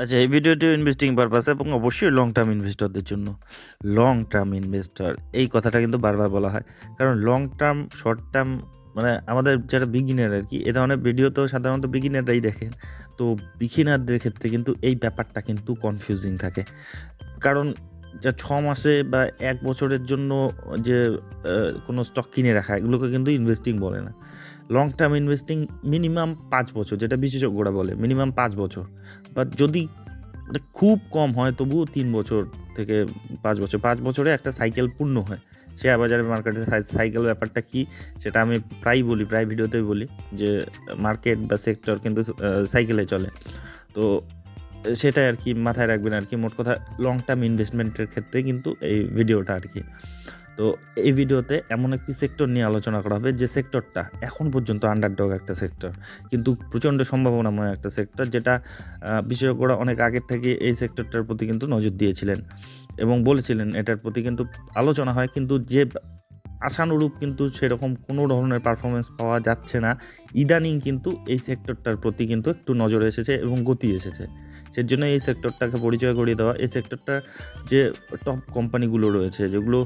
আচ্ছা এই ভিডিওটি ইনভেস্টিং পারপাস এবং অবশ্যই লং টার্ম ইনভেস্টরদের জন্য। লং টার্ম ইনভেস্টর এই কথাটা কিন্তু বারবার বলা হয়। কারণ লং টার্ম শর্ট টার্ম মানে আমাদের যারা বিগিনার আর কি, এ ধরনের ভিডিও তো সাধারণত বিগিনাররাই দেখেন। তো বিগিনারদের ক্ষেত্রে কিন্তু এই ব্যাপারটা কিন্তু কনফিউজিং থাকে। কারণ যা ছ মাসে বা এক বছরের জন্য যে কোনো স্টক কিনে রাখা, এগুলোকে কিন্তু ইনভেস্টিং বলে না। লং টার্ম ইনভেস্টিং মিনিমাম পাঁচ বছর, যেটা বিশেষজ্ঞরা বলে মিনিমাম পাঁচ বছর। বা যদি মানে খুব কম হয়, তবুও তিন বছর থেকে পাঁচ বছর। পাঁচ বছরে একটা সাইকেল পূর্ণ হয়। শেয়ার বাজারের মার্কেটে সাইকেল ব্যাপারটা কি, সেটা আমি প্রায় বলি, প্রায় ভিডিওতেই বলি যে মার্কেট বা সেক্টর কিন্তু সাইকেলে চলে। তো সেটাই আর কি মাথায় রাখবেন আর কি। মোট কথা লং টার্ম ইনভেস্টমেন্টের ক্ষেত্রে কিন্তু এই ভিডিওটা আর কি। তো এই ভিডিওতে এমন একটি সেক্টর নিয়ে আলোচনা করা হবে যে সেক্টরটা এখন পর্যন্ত আন্ডারডগ একটা সেক্টর কিন্তু প্রচণ্ড সম্ভাবনাময় একটা সেক্টর যেটা বিশেষজ্ঞরা অনেক আগের থেকে এই সেক্টরটার প্রতি কিন্তু নজর দিয়েছিলেন এবং বলেছিলেন এটার প্রতি কিন্তু আলোচনা হয়, কিন্তু যে আশানুরূপ কিন্তু সেরকম কোনো ধরনের পারফরমেন্স পাওয়া যাচ্ছে না। ইদানিং কিন্তু এই সেক্টরটার প্রতি কিন্তু একটু নজর এসেছে এবং গতি এসেছে। সেজন্য এই সেক্টরটাকে পরিচয় করিয়ে দেওয়া। এই সেক্টরটা যে টপ কোম্পানিগুলো রয়েছে, যেগুলো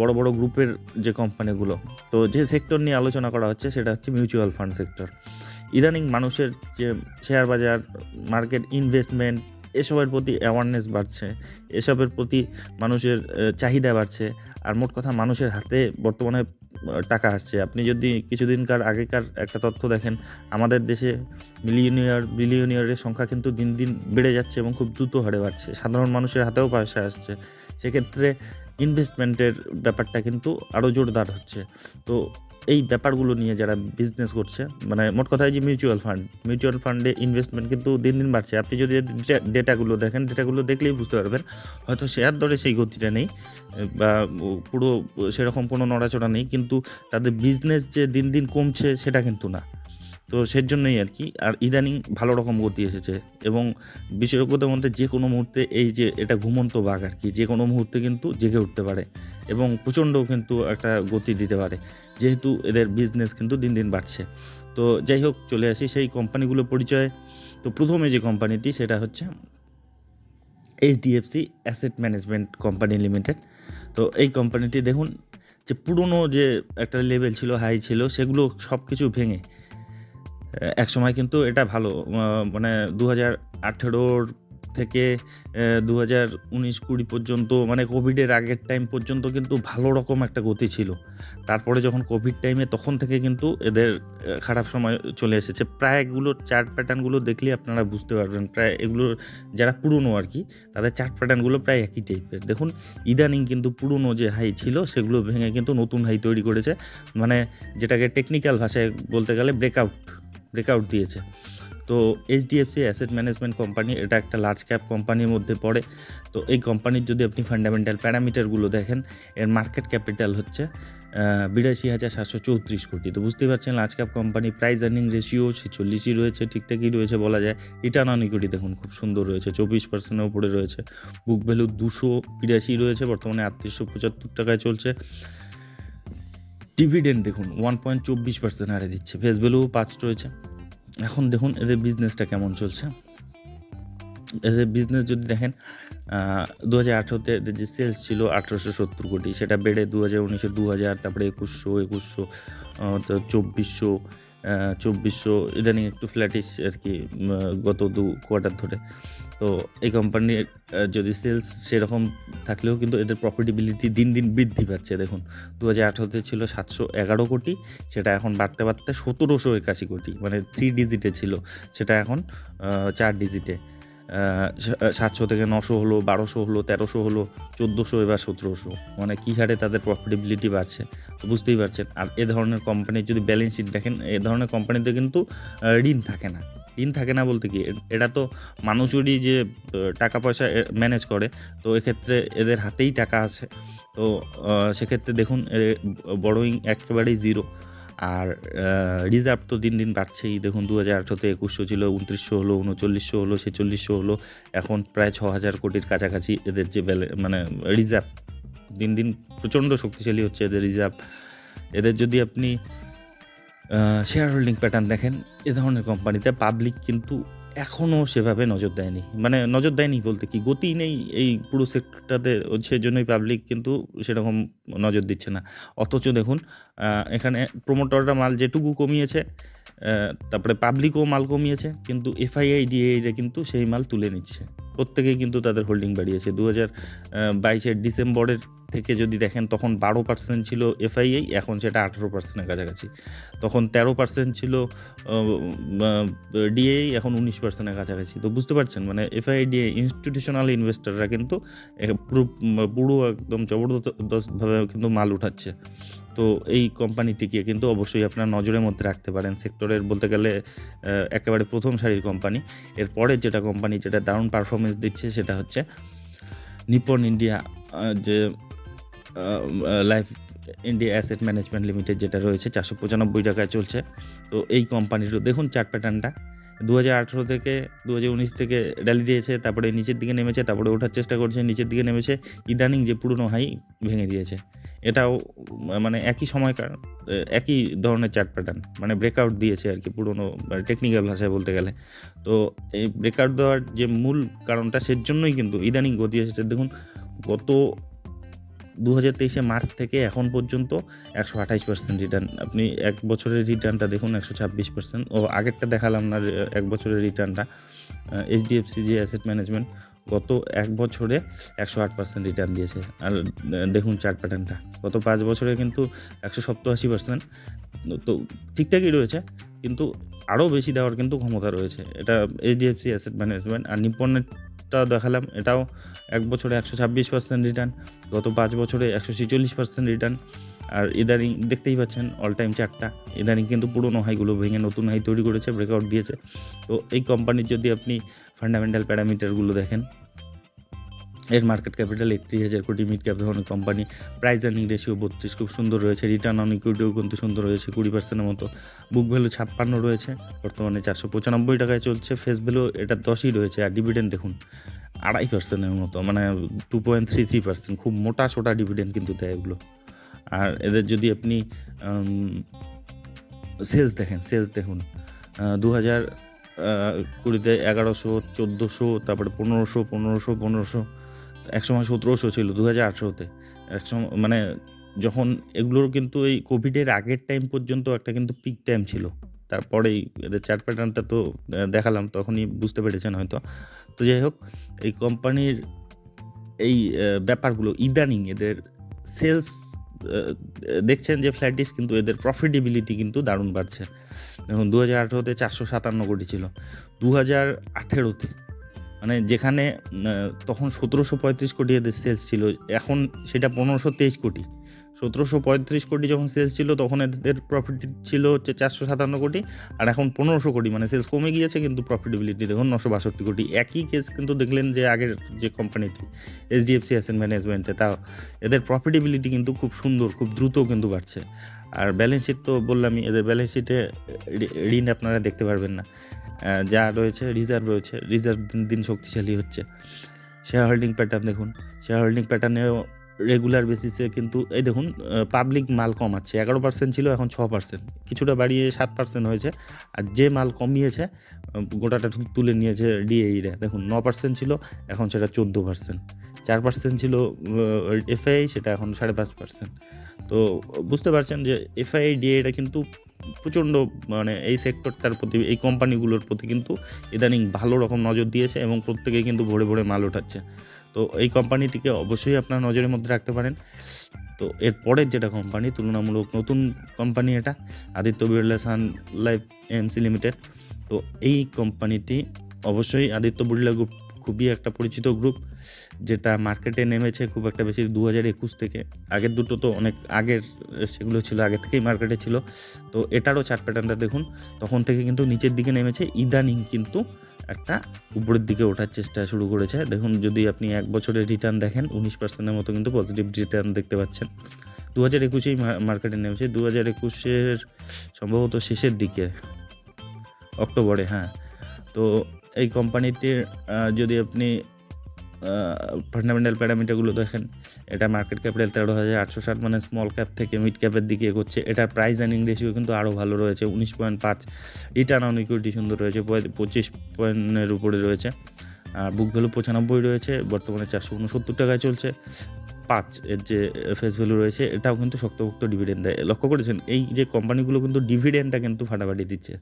বড় বড় গ্রুপের যে কোম্পানিগুলো তো যে সেক্টর নিয়ে আলোচনা করা হচ্ছে সেটা হচ্ছে মিউচুয়াল ফান্ড সেক্টর ইদানিং মানুষের যে শেয়ার বাজার মার্কেট ইনভেস্টমেন্ট এসবের প্রতি অ্যাওয়ারনেস বাড়ছে এসবের প্রতি মানুষের চাহিদা বাড়ছে, আর মোট কথা মানুষের হাতে বর্তমানে টাকা আসছে। আপনি যদি কিছুদিনকার আগেকার একটা তথ্য দেখেন, আমাদের দেশে মিলিয়নিয়ার বিলিয়নিয়ারের সংখ্যা কিন্তু দিন দিন বেড়ে যাচ্ছে এবং খুব দ্রুত হারে বাড়ছে। সাধারণ মানুষের হাতেও পয়সা আসছে। সেক্ষেত্রে ইনভেস্টমেন্টের ব্যাপারটা কিন্তু আরও জোরদার হচ্ছে। তো এই ব্যাপারগুলো নিয়ে যারা বিজনেস করছে মানে মোট কথা যে মিউচুয়াল ফান্ড মিউচুয়াল ফান্ডে ইনভেস্টমেন্ট কিন্তু দিন দিন বাড়ছে। আপনি যদি ডেটাগুলো দেখেন ডেটাগুলো দেখলেই বুঝতে পারবেন, হয়তো শেয়ার দরে সেই গতিটা নেই, বা পুরো সেরকম কোনো নড়াচড়া নেই, কিন্তু তাদের বিজনেস যে দিন দিন কমছে সেটা কিন্তু না। তো সের জন্যই আর কি, আর ইদানিং ভালো রকম গতি এসেছে এবং বিশেষজ্ঞদের মধ্যে যে কোনো মুহূর্তে এই যে এটা ঘুমন্ত বাঘ আর কি যে কোনো মুহূর্তে কিন্তু জেগে উঠতে পারে। এবং প্রচণ্ড কিন্তু একটা গতি দিতে পারে। যেহেতু এদের বিজনেস কিন্তু দিন দিন বাড়ছে। তো যাই হোক, চলে আসি সেই কোম্পানিগুলো পরিচয়ে। তো প্রথমে যে কোম্পানিটি সেটা হচ্ছে HDFC asset management company limited তো এই কোম্পানিটি দেখুন, যে পুরনো যে একটা লেভেল ছিল হাই ছিল, সেগুলো সব কিছু ভেঙে। এক সময় কিন্তু এটা ভালো মানে দু হাজার আঠেরোর থেকে দু হাজার উনিশ কুড়ি পর্যন্ত মানে কোভিডের আগের টাইম পর্যন্ত কিন্তু ভালো রকম একটা গতি ছিল। তারপরে যখন কোভিড টাইমে তখন থেকে কিন্তু এদের খারাপ সময় চলে এসেছে। প্রায় এগুলো চার্ট প্যাটার্নগুলো দেখলেই আপনারা বুঝতে পারবেন। প্রায় এগুলো যারা পুরনো আর কি, তাদের চার্ট প্যাটার্নগুলো প্রায় একই টাইপের দেখুন, ইদানিং কিন্তু পুরনো যে হাই ছিল, সেগুলো ভেঙে কিন্তু নতুন হাই তৈরি করেছে। মানে যেটাকে টেকনিক্যাল ভাষায় বলতে গেলে ব্রেকআউট ব্রেকআউট দিয়েছে। তো এইচডিএফসি অ্যাসেট ম্যানেজমেন্ট কোম্পানি এটা একটা লার্জ ক্যাপ কোম্পানির মধ্যে পড়ে। তো এই কোম্পানির যদি আপনি ফান্ডামেন্টাল প্যারামিটারগুলো দেখেন, এর মার্কেট ক্যাপিটাল হচ্ছে বিরাশি হাজার সাতশো চৌত্রিশ কোটি। তো বুঝতেই পারছেন large cap company price earning ratio ছেচল্লিশই রয়েছে, ঠিকঠাকই রয়েছে বলা যায়। রিটার্ন অন ইকুইটি দেখুন, খুব সুন্দর রয়েছে, চব্বিশ পার্সেন্টের উপরে রয়েছে। বুক ভ্যালু দুশো বিরাশি রয়েছে, বর্তমানে আটত্রিশশো পঁচাত্তর টাকায় চলছে। ডিভিডেন্ড দেখুন ওয়ান পয়েন্ট চব্বিশ পার্সেন্ট হারে দিচ্ছে। ফেস ভ্যালু পাঁচ রয়েছে। এখন দেখুন, এদের বিজনেসটা কেমন চলছে? এদের বিজনেস যদি দেখেন দু হাজার আঠেরোতে এদের যে সেলস ছিল আঠারোশো সত্তর কোটি, সেটা বেড়ে দু হাজার উনিশে দু হাজার তারপরে একুশশো একুশশো চব্বিশশো চব্বিশশো, ইদানিং একটু ফ্ল্যাটিস আর কি গত দু কোয়ার্টার ধরে। তো এই কোম্পানির যদি সেলস সেরকম থাকলেও কিন্তু এদের প্রফিটেবিলিটি দিন দিন বৃদ্ধি পাচ্ছে, দেখুন। দু হাজার আঠেরোতে ছিল সাতশো এগারো কোটি, সেটা এখন বাড়তে বাড়তে সতেরোশো একাশি কোটি মানে থ্রি ডিজিটে ছিল। সেটা এখন চার ডিজিটে সাতশো থেকে নশো হলো, বারোশো হলো, তেরোশো হলো, চোদ্দোশো এবার সতেরোশো। মানে কী হারে তাদের প্রফিটেবিলিটি বাড়ছে বুঝতেই পারছেন। আর এ ধরনের কোম্পানির যদি ব্যালেন্স শিট দেখেন, এ ধরনের কোম্পানিতে কিন্তু ঋণ থাকে না। ঋণ থাকে না বলতে কি? এ- এরা তো মানুষেরই যে টাকা পয়সা ম্যানেজ করে, তো এক্ষেত্রে এদের হাতেই টাকা আছে। তো সেক্ষেত্রে দেখুন বড়োইং একেবারেই জিরো আর রিজার্ভ তো দিন দিন বাড়ছেই। দেখুন দু হাজার আঠেরোতে একুশশো ছিল, উনত্রিশশো হলো, উনচল্লিশশো হলো, ছেচল্লিশশো হলো, এখন প্রায় ছ হাজার কোটির কাছাকাছি এদের যে ব্যালে মানে রিজার্ভ। দিন দিন প্রচণ্ড শক্তিশালী হচ্ছে এদের রিজার্ভ। এদের যদি আপনি শেয়ার হোল্ডিং প্যাটার্ন দেখেন, এ ধরনের কোম্পানিতে পাবলিক কিন্তু এখনও সেভাবে নজর দেয়নি। মানে নজর দেয়নি বলতে কি গতি নেই এই পুরো সেক্টরটাতে সেজন্যই পাবলিক কিন্তু সেরকম নজর দিচ্ছে না। অথচ দেখুন এখানে প্রমোটররা মাল যেটুকু কমিয়েছে তারপরে পাবলিকও মাল কমিয়েছে কিন্তু এফআইআই, ডিআইরা কিন্তু সেই মাল তুলে নিচ্ছে। প্রত্যেকেই কিন্তু তাদের হোল্ডিং বাড়িয়েছে। ২০২২ এর ডিসেম্বরের থেকে যদি দেখেন তখন ১২% ছিল এফআইআই এখন সেটা ১৮% কাছাকাছি। তখন 13% ছিল অ আ ডিআই এখন উনিশ পার্সেন্টের কাছাকাছি। তো বুঝতে পারছেন মানে এফআইআই, ডিআই ইনস্টিটিউশনাল ইনভেস্টররা কিন্তু পুরো একদম জবরদস্তভাবে কিন্তু মাল উঠাচ্ছে। তো এই কোম্পানিটিকে কিন্তু অবশ্যই আপনার নজরের মধ্যে রাখতে পারেন। সেক্টরের বলতে গেলে একেবারে প্রথম সারির কোম্পানি। এরপরে যেটা কোম্পানি যেটা দারুণ পারফরম্যান্স দিচ্ছে সেটা হচ্ছে নিপ্পন ইন্ডিয়া যে life India asset management limited যেটা রয়েছে চারশো পঁচানব্বই টাকায় চলছে। তো এই কোম্পানিরও দেখুন চার্ট প্যাটার্নটা ২০১৮ থেকে ২০১৯ থেকে র্যালি দিয়েছে, তারপরে নিচের দিকে নেমেছে, তারপরে ওঠার চেষ্টা করছে, নিচের দিকে নেমেছে। ইদানিং যে পুরনো হাই ভেঙে দিয়েছে। এটাও মানে একই সময়কার একই ধরনের চার্ট প্যাটার্ন মানে ব্রেকআউট দিয়েছে আরকি পুরনো টেকনিক্যাল ভাষায় বলতে গেলে। তো এই ব্রেকআউট দেওয়ার যে মূল কারণটা সেজন্যই কিন্তু ইদানিং গতি এসেছে। দেখুন গত ২০২৩ এ মার্চ থেকে এখন পর্যন্ত ১২৮% রিটার্ন। আপনি এক বছরের রিটার্নটা দেখুন ১২৬% ও আগেরটা দেখালাম না, এক বছরের রিটার্নটা। এইচডিএফসি যে অ্যাসেট ম্যানেজমেন্ট গত এক বছরে ১০৮% রিটার্ন দিয়েছে। আর দেখুন চার্ট প্যাটার্নটা। গত পাঁচ বছরে কিন্তু ১৮৭% তো ঠিকঠাকই রয়েছে। কিন্তু আরও বেশি দেওয়ার কিন্তু ক্ষমতা রয়েছে। এটা এইচডিএফসি অ্যাসেট ম্যানেজমেন্ট আর নিপ্পনেরটা দেখালাম এটাও এক বছরে ১২৬% রিটার্ন। গত পাঁচ বছরে ১৪৬% রিটার্ন। আর ইদানিং দেখতেই পাচ্ছেন অল টাইম চারটা ইদানিং কিন্তু পুরনো হাইগুলো ভেঙে নতুন হাই তৈরি করেছে, ব্রেকআউট দিয়েছে। তো এই কোম্পানির যদি আপনি ফান্ডামেন্টাল প্যারামিটারগুলো দেখেন এর মার্কেট ক্যাপিটাল ৩১,০০০ কোটি, মিড ক্যাপ ধরনের কোম্পানি। প্রাইস আর্নিং রেশিও ৩২ খুব সুন্দর রয়েছে। রিটার্ন অন ইকুইটিও কিন্তু সুন্দর রয়েছে কুড়ি পার্সেন্টের মতো। বুক ভ্যালু ৫৬ রয়েছে। বর্তমানে চারশো পঁচানব্বই টাকায় চলছে। ফেস ভ্যালু এটা দশই রয়েছে। আর ডিভিডেন্ড দেখুন আড়াই পার্সেন্টের মতো মানে 2.33% খুব মোটা-সোটা ডিভিডেন্ড কিন্তু দেয় এগুলো। আর এদের যদি আপনি সেলস দেখেন, সেলস দেখুন। দু হাজার কুড়িতে এগারোশো চোদ্দোশো তারপরে ১৫০০, ১৫০০, ১৫০০ একসময় ১৭০০ ছিল ২০১৮ তে। একসম মানে যখন এগুলোর কিন্তু এই কোভিডের আগের টাইম পর্যন্ত একটা কিন্তু পিক টাইম ছিল। তারপরেই এদের চার্ট প্যাটার্নটা তো দেখালাম, তখনই বুঝতে পেরেছেন হয়তো। তো যাই হোক, এই কোম্পানির এই ব্যাপারগুলো, ইদানিং এদের সেলস দেখছেন যে ফ্ল্যাটিশ কিন্তু এদের প্রফিটেবিলিটি কিন্তু দারুণ বাড়ছে। দেখুন ২০১৮ তে ৪৫৭ কোটি ছিল। ২০১৮ তে মানে যেখানে তখন সতেরোশো পঁয়ত্রিশ কোটি এদের সেলস ছিল। এখন সেটা ১৫২৩ কোটি। ১৭৩৫ কোটি যখন সেলস ছিল তখন এদের প্রফিট ছিল হচ্ছে ৪৫৭ কোটি। আর এখন পনেরোশো কোটি মানে সেলস কমে গিয়েছে কিন্তু প্রফিটেবিলিটি দেখুন ৯৬২ কোটি। একই কেস কিন্তু দেখলেন যে আগের যে কোম্পানিটি এইচডিএফসি অ্যাসেট ম্যানেজমেন্টে তাও এদের প্রফিটেবিলিটি কিন্তু খুব সুন্দর, খুব দ্রুত কিন্তু বাড়ছে। আর ব্যালেন্স শিট তো বললামই এদের ব্যালেন্স শিটে ঋণ আপনারা দেখতে পারবেন না। যা রয়েছে রিজার্ভ রয়েছে। রিজার্ভ দিন, দিন শক্তিশালী হচ্ছে। শেয়ার হোল্ডিং প্যাটার্ন দেখুন। শেয়ার হোল্ডিং প্যাটার্নেও রেগুলার বেসিসে কিন্তু এই দেখুন পাবলিক মাল কমাচ্ছে। ১১% ছিল এখন ছ পার্সেন্ট কিছুটা বাড়িয়ে সাত পার্সেন্ট হয়েছে। আর যে মাল কমিয়েছে গোটাটা তুলে নিয়েছে ডিএইরা। দেখুন ন পার্সেন্ট ছিল এখন সেটা ১৪%। ৪% ছিল আ এফআইআই সেটা এখন ৫.৫%। তো বুঝতে পারছেন যে এফআইআই, ডিআইরা কিন্তু প্রচণ্ড মানে এই সেক্টরটার প্রতি এই কোম্পানিগুলোর প্রতি কিন্তু ইদানিং ভালো রকম নজর দিয়েছে এবং প্রত্যেকেই কিন্তু ভরে, ভরে মাল ওঠাচ্ছে। তো এই কোম্পানিটিকে অবশ্যই আপনার নজরের মধ্যে রাখতে পারেন। তো এর পরের যেটা কোম্পানি তুলনামূলক নতুন কোম্পানি এটা Aditya Birla sun life AMC limited. তো এই কোম্পানিটি অবশ্যই আদিত্য বিড়লা গ্রুপ খুবই একটা পরিচিত গ্রুপ যেটা মার্কেটে নেমেছে খুব একটা বেশি ২০২১ থেকে। আগের দুটো তো অনেক আগের, সেগুলো ছিল, আগে থেকেই মার্কেটে ছিল। তো এটারও চার্ট প্যাটার্নটা দেখুন। তখন থেকে কিন্তু নিচের দিকে নেমেছে। ইদানিং কিন্তু একটা উপরের দিকে ওঠার চেষ্টা শুরু করেছে। দেখুন, যদি আপনি এক বছরের রিটার্ন দেখেন, উনিশ পার্সেন্টের মতো কিন্তু পজিটিভ রিটার্ন দেখতে পাচ্ছেন। ২০২১ এই মা মার্কেটে নেমেছে। দু হাজার একুশের সম্ভবত শেষের দিকে, অক্টোবরে হ্যাঁ। তো এই কোম্পানিটির যদি আপনি ফান্ডামেন্টাল প্যারামিটারগুলো দেখেন, এটা মার্কেট ক্যাপিটাল তেরো হাজার আটশো ষাট মানে স্মল ক্যাপ থেকে মিড ক্যাপের দিকে এগোচ্ছে। এটার প্রাইস অ্যান্ড রেশিও কিন্তু আরও ভালো রয়েছে, উনিশ পয়েন্ট পাঁচ। রিটার্ন অন ইকুইটি সুন্দর রয়েছে পঁচিশ পয়েন্টের উপরে রয়েছে। বুক ভ্যালু পঁচানব্বই রয়েছে, বর্তমানে চারশো উনসত্তর টাকায় চলছে। পাঁচ, এর যে ফেস ভ্যালু রয়েছে, এটাও কিন্তু শক্তভুক্ত ডিভিডেন্ড দেয়। লক্ষ্য করেছেন, এই যে কোম্পানিগুলো কিন্তু ডিভিডেন্ডটা কিন্তু ফাটাফাটি দিচ্ছে।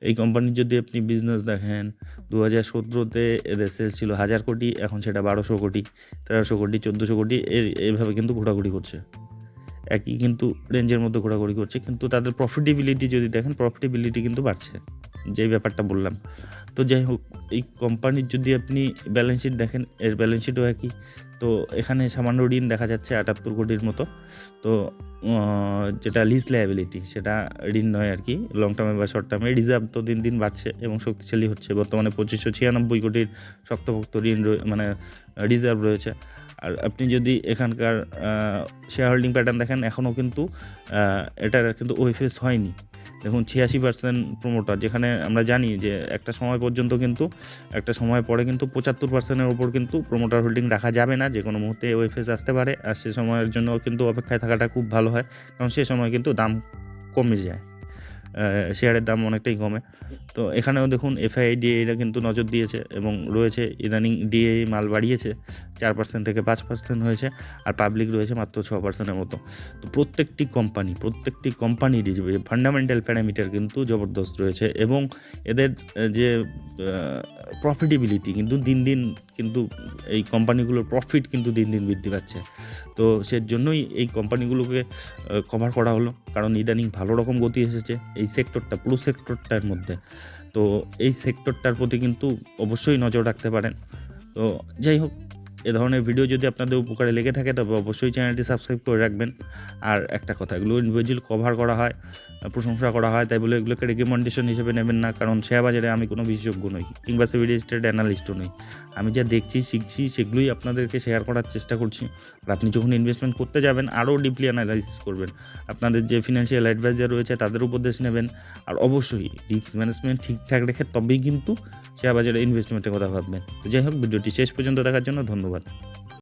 এই কোম্পানির যদি আপনি বিজনেস দেখেন দু হাজার সতেরোতে এদের সেলস ছিল হাজার কোটি, এখন সেটা বারোশো কোটি, তেরোশো কোটি, চোদ্দোশো কোটি এ- এইভাবে কিন্তু ঘোরাঘুরি করছে। একই কিন্তু রেঞ্জের মধ্যে ঘোরাঘুরি করছে, কিন্তু তাদের প্রফিটেবিলিটি যদি দেখেন প্রফিটেবিলিটি কিন্তু বাড়ছে। যেই ব্যাপারটা বললাম। তো যাই হোক, এই কোম্পানির যদি আপনি ব্যালেন্স শিট দেখেন, এর ব্যালেন্স শিটও একই। তো এখানে সামান্য ঋণ দেখা যাচ্ছে আটাত্তর কোটির মতো। তো যেটা লিজ লায়াবিলিটি সেটা ঋণ নয় আর কি। লং টার্মে বা শর্ট টার্মে রিজার্ভ তো দিন দিন বাড়ছে এবং শক্তিশালী হচ্ছে। বর্তমানে পঁচিশশো ছিয়ানব্বই কোটির শক্তভক্ত ঋণ মানে রিজার্ভ রয়েছে। আর আপনি যদি এখানকার শেয়ার হোল্ডিং প্যাটার্ন দেখেন, এখনও কিন্তু এটার কিন্তু ওয়েফেস হয়নি। দেখুন, ছিয়াশি পার্সেন্ট প্রমোটার যেখানে আমরা জানি যে একটা সময় পর্যন্ত কিন্তু, একটা সময় পরে কিন্তু পঁচাত্তর পার্সেন্টের ওপর কিন্তু প্রমোটার হোল্ডিং রাখা যাবে না। যে কোনো মুহূর্তে ওয়েফেস আসতে পারে। আর সে সময়ের জন্য কিন্তু অপেক্ষায় থাকাটা খুব ভালো হয়। কারণ সে সময় কিন্তু দাম কমে যায়। শেয়ারের দাম অনেকটাই কমে। তো এখানেও দেখুন এফআই ডিএরা কিন্তু নজর দিয়েছে এবং রয়েছে ইদানিং ডিএ মাল বাড়িয়েছে, চার পার্সেন্ট থেকে পাঁচ পার্সেন্ট হয়েছে আর পাবলিক রয়েছে মাত্র ছ পার্সেন্টের মতো। তো প্রত্যেকটি কোম্পানি প্রত্যেকটি কোম্পানিরই যে ফান্ডামেন্টাল প্যারামিটার কিন্তু জবরদস্ত রয়েছে এবং এদের যে প্রফিটেবিলিটি কিন্তু দিন দিন কিন্তু এই কোম্পানিগুলোর প্রফিট কিন্তু দিন দিন বৃদ্ধি পাচ্ছে। তো সে জন্যই এই কোম্পানিগুলোকে কভার করা হলো, কারণ ইদানিং ভালো রকম গতি এসেছে, এই সেক্টরটা পুরো সেক্টরটার মধ্যে। তো এই সেক্টরটার প্রতি কিন্তু অবশ্যই নজর রাখতে পারেন। তো যাই হোক, এ ধরনের ভিডিও যদি আপনাদের উপকারে লেগে থাকে, তবে অবশ্যই চ্যানেলটি সাবস্ক্রাইব করে রাখবেন। আর একটা কথা, এগুলো ইন্ডিভিজুয়াল কভার করা হয়। প্রশংসা করা হয়, তাই বলে এগুলোকে রেকমেন্ডেশন হিসেবে নেবেন না, কারণ শেয়ার বাজারে আমি কোনো বিশেষজ্ঞ নই, কিংবা সিভিলিস্টেড অ্যানালিস্টও নই। আমি যা দেখছি, শিখছি, সেগুলোই আপনাদেরকে শেয়ার করার চেষ্টা করছি। আর আপনি যখন ইনভেস্টমেন্ট করতে যাবেন, আরও ডিপলি অ্যানালাইসিস করবেন। আপনাদের যে ফিনান্সিয়াল অ্যাডভাইজার রয়েছে, তাদের উপদেশ নেবেন। আর অবশ্যই রিস্ক ম্যানেজমেন্ট ঠিকঠাক রেখে তবেই কিন্তু শেয়ার বাজারে ইনভেস্টমেন্টের কথা ভাববেন। তো যাই হোক, ভিডিওটি শেষ পর্যন্ত দেখার জন্য ধন্যবাদ।